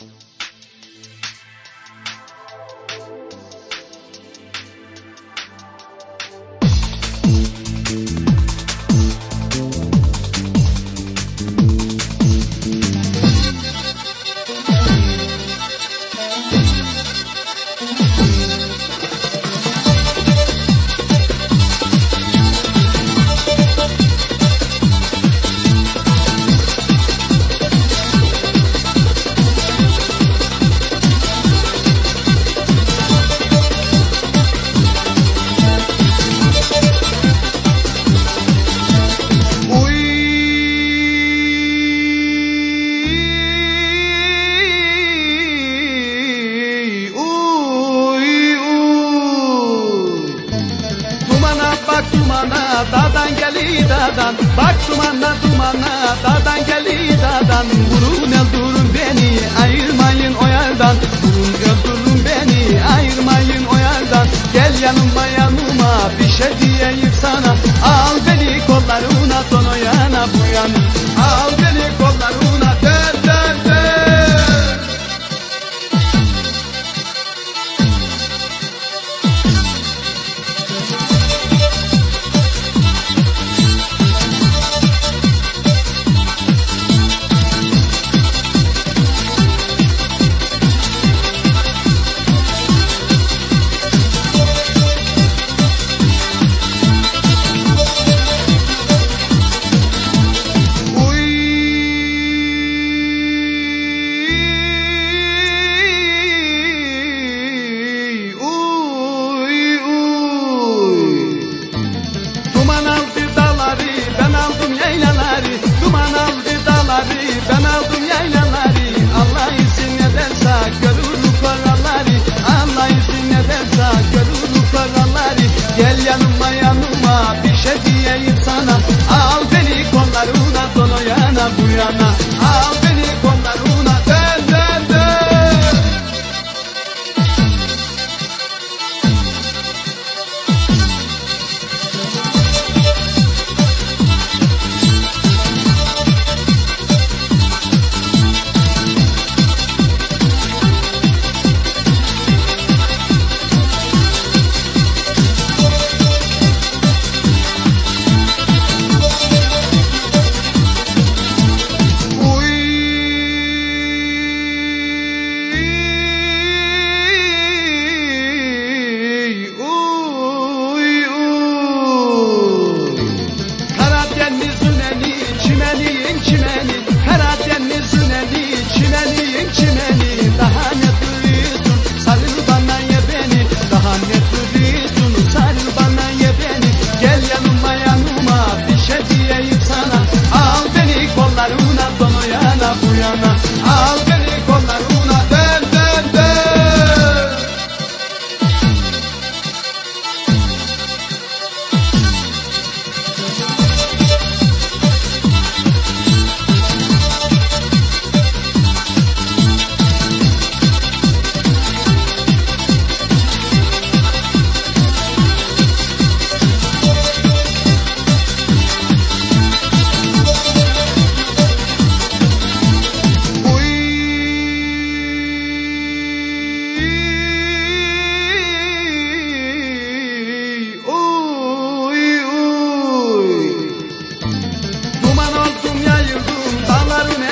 you dumana dumana Dadan geli dadan Vurun öldürün beni ayırmayın o yerden. Vurun öldürün beni ayırmayın o yerden. Gel yanıma yanıma bir şey diyeyim sana. Al beni kollarına donoyana bu yana Al Gel yanıma ya.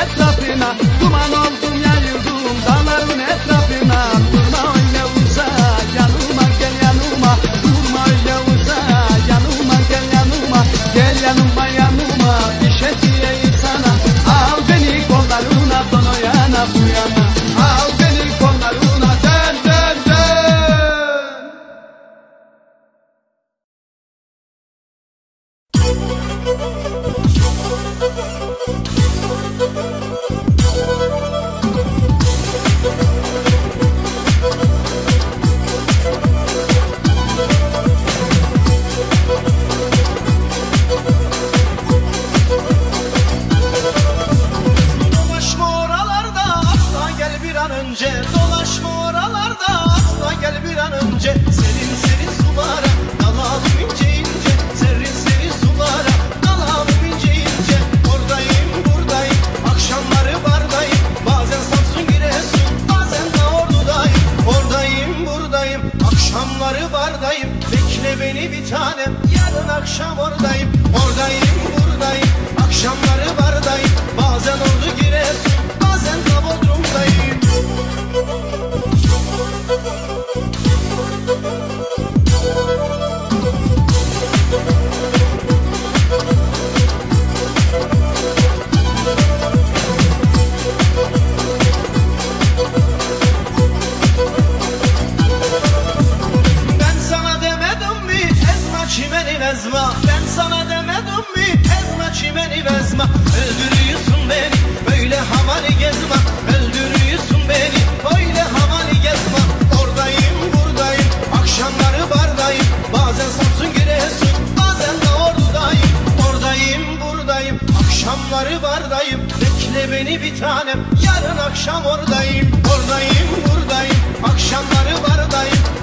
etrafına duman oldu akşam oradayım Oradayım vezma Ben sana demedim mi? Ezme çimeni vezma Öldürüyorsun beni böyle havali gezme. Öldürüyorsun beni böyle havali gezme. Oradayım buradayım akşamları bardayım. Bazen Samsun Giresun bazen de ordudayım. Oradayım buradayım akşamları bardayım. Bekle beni bir tanem yarın akşam oradayım. Oradayım buradayım akşamları bardayım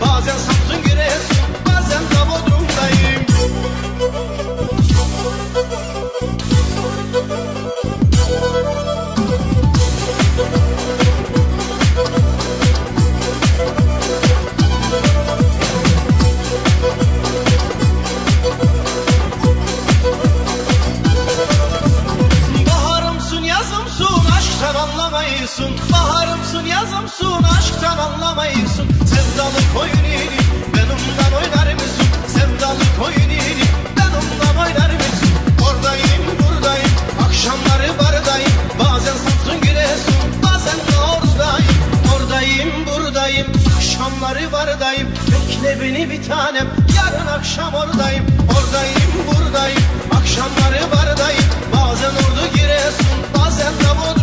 aşktan anlamayısın. Sevdalı koyun ini benimden oynar mısın Sevdalı koyun ini benimden oynar mısın Oradayım buradayım. Akşamları bardayım. Bazen Samsun Giresun bazen de oradayım. Oradayım buradayım. Akşamları bardayım. Bekle beni bir tanem. Yarın akşam oradayım. Oradayım buradayım. Akşamları bardayım. Bazen ordu giresun bazen de